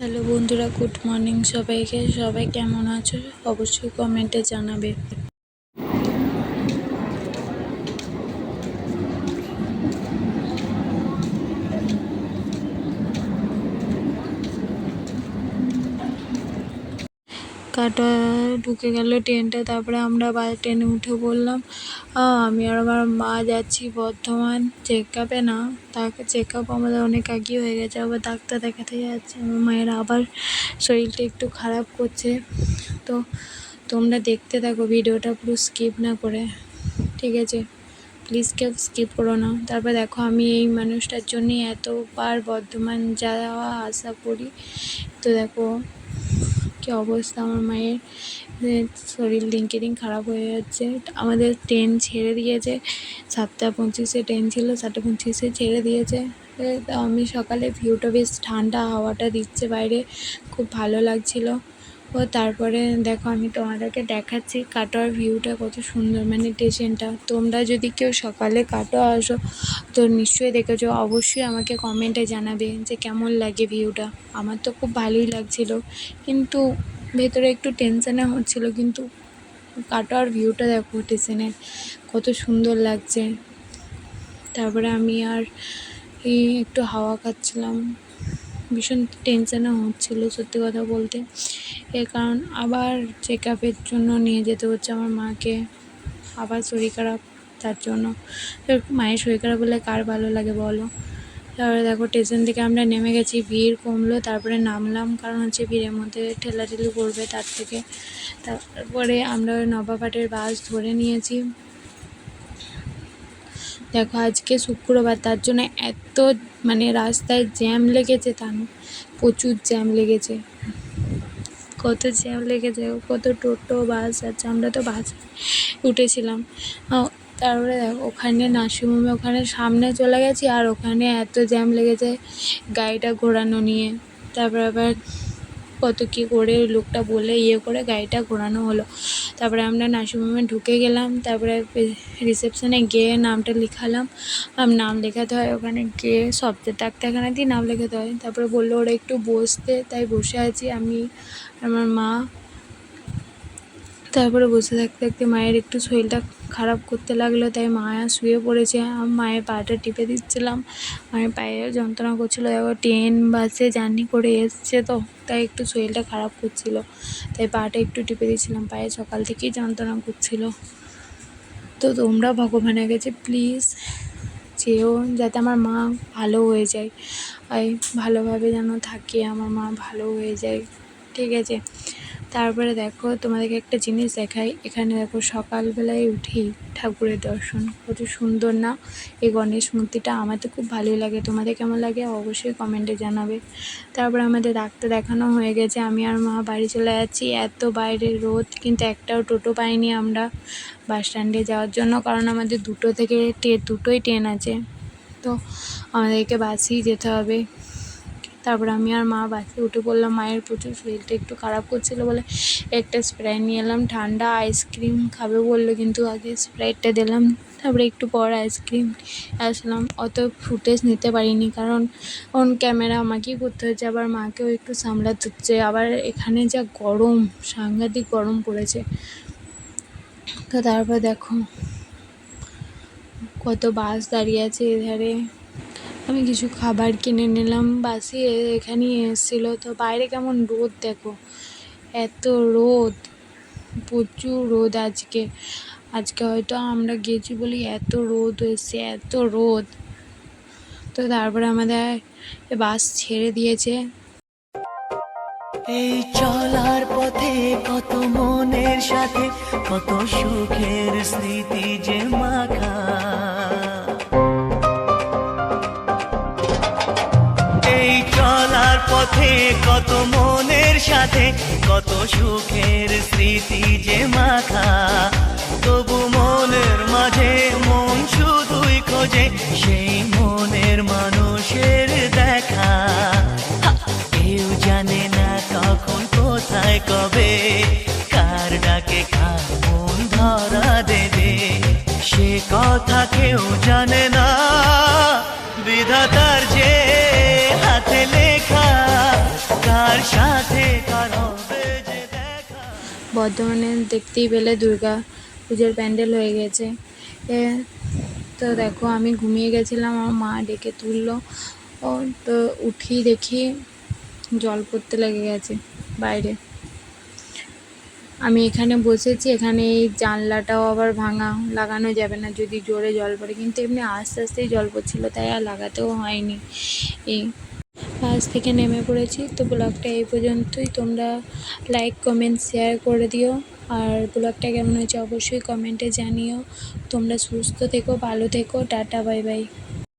Hello বন্ধুরা good morning সবাইকে। সবাই কেমন আছো? অবশ্যই কমেন্টে জানাবে। কাটা ঢুকে গেল ট্রেনটা, তারপরে আমরা বা ট্রেনে উঠে পড়লাম আমি আর আমার মা যাচ্ছি বর্ধমান চেক আপে না। তাকে চেক আপ আমাদের অনেক আগে হয়ে গেছে, আবার ডাক্তার দেখাতে যাচ্ছে, আমার মায়ের আবার শরীরটা একটু খারাপ করছে। তো তোমরা দেখতে থাকো, ভিডিওটা পুরো স্কিপ না করে, ঠিক আছে? প্লিজ কেউ স্কিপ করো না। তারপর দেখো, আমি এই মানুষটার জন্যই এতবার বর্ধমান যাওয়া আসা করি। তো দেখো কী অবস্থা আমার মায়ের? শরীর দিনকে দিন খারাপ হয়ে যাচ্ছে। আমাদের ট্রেন ছেড়ে দিয়েছে। সাতটা পঁচিশে ট্রেন ছিল, সাতটা পঁচিশে ছেড়ে দিয়েছে। আমি সকালে ভিউটা বেশ ঠান্ডা হাওয়াটা দিচ্ছে বাইরে। খুব ভালো লাগছিল। ও তারপরে দেখো আমি তোমাদেরকে দেখাচ্ছি কাটোয়ার ভিউটা কত সুন্দর মানে স্টেশনটা তোমরা যদি কেউ সকালে কাটোয়া আসো, তো নিশ্চয়ই দেখেছ। অবশ্যই আমাকে কমেন্টে জানাবে যে কেমন লাগে ভিউটা আমার তো খুব ভালোই লাগছিল। কিন্তু ভেতরে একটু টেনশানে হচ্ছিল, কিন্তু কাটোয়ার ভিউটা দেখো স্টেশনের কত সুন্দর লাগছে। তারপরে আমি আর একটু হাওয়া খাচ্ছিলাম। ভীষণ টেনশানে হচ্ছিল সত্যি কথা বলতে। এর কারণ আবার চেক আপের জন্য নিয়ে যেতে হচ্ছে আমার মাকে, আবার শরীর খারাপ তার জন্য। মায়ের শরীর খারাপ হলে কার ভালো লাগে বলো? তারপরে দেখো স্টেশন থেকে আমরা নেমে গেছি, ভিড় কমলো, তারপরে নামলাম, কারণ হচ্ছে ভিড়ের মধ্যে ঠেলাঠেলি করবে তার থেকে। তারপরে আমরা নবাবহাটের বাস ধরে নিয়েছি। দেখো, আজকে শুক্রবার, তার জন্য এত মানে রাস্তায় জ্যাম লেগেছে তা না প্রচুর জ্যাম লেগেছে। কত জ্যাম লেগেছে, কত টোটো, বাস আছে আমরা তো বাসে উঠেছিলাম। তারপরে দেখো, ওখানে নার্সিংহোমে, ওখানে সামনে চলে গেছি, আর ওখানে এত জ্যাম লেগেছে গাড়িটা ঘোরানো নিয়ে। তারপরে আবার কত কী করে লোকটা বলে ইয়ে করে গাড়িটা ঘোরানো হলো। তারপরে আমরা নার্সিংহোমে ঢুকে গেলাম, তারপরে রিসেপশনে গিয়ে নামটা লিখালাম। নাম লেখাতে হয় ওখানে গিয়ে, শব্দের ডাক্তারখানা দিয়ে নাম লেখাতে হয়। তারপরে বলল, ওরা একটু বসতে। তাই বসে আছি আমি, আমার মা। তারপরে বসে থাকতে থাকতে মায়ের একটু শরীরটা খারাপ করতে লাগল, তাই মায়া শুয়ে পড়েছে। আমি মায়ের পাটা টিপে দিচ্ছিলাম। মায়ের পায়ে যন্ত্রণা করছিল। এবার ট্রেন, বাসে জার্নি করে এসছে তো, তাই একটু শরীরটা খারাপ করছিল। তাই পাটা একটু টিপে দিচ্ছিলাম। পায়ে সকাল থেকেই যন্ত্রণা করছিল। তো তোমরা ভগবানের কাছে প্লিজ চেয়েও যাতে আমার মা ভালো হয়ে যায়। ভালোভাবে যেন থাকে, আমার মা ভালো হয়ে যায়। ঠিক আছে? তারপরে দেখো, তোমাদেরকে একটা জিনিস দেখাই। এখানে দেখো, সকালবেলায় উঠেই ঠাকুরের দর্শন। কত সুন্দর না? এই গণেশ মূর্তিটা আমার তো খুব ভালোই লাগে। তোমাদের কেমন লাগে? অবশ্যই কমেন্টে জানাবে। তারপরে আমাদের ডাক্তার দেখানো হয়ে গেছে। আমি আর মা বাড়ি চলে যাচ্ছি। এত বাইরে রোদ, কিন্তু একটাও টোটো পাইনি আমরা বাস স্ট্যান্ডে যাওয়ার জন্য, কারণ আমাদের দুটো থেকে ট্রে দুটোই ট্রেন আছে। তো আমাদেরকে বাসেই যেতে হবে। তারপর আমি আর মা বাসে উঠে পড়লাম। মায়ের প্রচুর শরীরটা একটু খারাপ করছিল বলে একটা স্প্রাইট নিয়ে এলাম। ঠান্ডা আইসক্রিম খাবে বলল, কিন্তু আগে স্প্রাইটটা দিলাম। তারপরে একটু পর আইসক্রিম আসলাম। অত ফুটেজ নিতে পারিনি, কারণ অন ক্যামেরা আমাকেই করতে হচ্ছে আবার মাকেও একটু সামলাতে হচ্ছে। আবার এখানে যা গরম, সাংঘাতিক গরম পড়েছে। তো তারপর দেখো, কত বাস দাঁড়িয়ে আছে এধারে। আমি কিছু খাবার কিনে নিলাম। বাসে এখানে এসেছিল। তো বাইরে কেমন রোদ দেখো। এত রোদ। প্রচুর রোদ আজকে। আজকে হয়তো আমরা গেছি বলি এত রোদ এসছে এত রোদ। তো তারপরে আমাদের বাস ছেড়ে দিয়েছে। এই চলার পথে কত মনের সাথে, কত সুখের স্মৃতি যে মাখা। পথে কত মনের সাথে, কত সুখের স্মৃতি যে মাখা। তবু মনের মাঝে মন শুধুই খোঁজে, সেই মনের মানুষের দেখা। কেউ জানে না কখন, কোথায়, কবে, কার ডাকে কার মন ধরা দেবে। সে কথা কেউ জানে বর্ধমানে দেখতেই পেলে দুর্গা পুজোর প্যান্ডেল হয়ে গেছে। এ, তো দেখো আমি ঘুমিয়ে গেছিলাম, আমার মা ডেকে তুললো। ও, তো উঠি দেখি জল পড়তে লেগে গেছে বাইরে। আমি এখানে বসেছি, এখানে এই জানলাটাও আবার ভাঙা, লাগানো যাবে না, যদি জোরে জল পড়ে। কিন্তু এমনি আস্তে আস্তেই জল পড়ছিলো, তাই আর লাগাতেও হয়নি। এই বাস থেকে নেমে পড়েছি। তো ব্লগটা এই পর্যন্তই। তোমরা লাইক কমেন্ট শেয়ার করে দিও। আর ব্লগটা কেমন হয়েছে অবশ্যই কমেন্টে জানিও। তোমরা সুস্থ থেকো, ভালো থেকো। Tata bye bye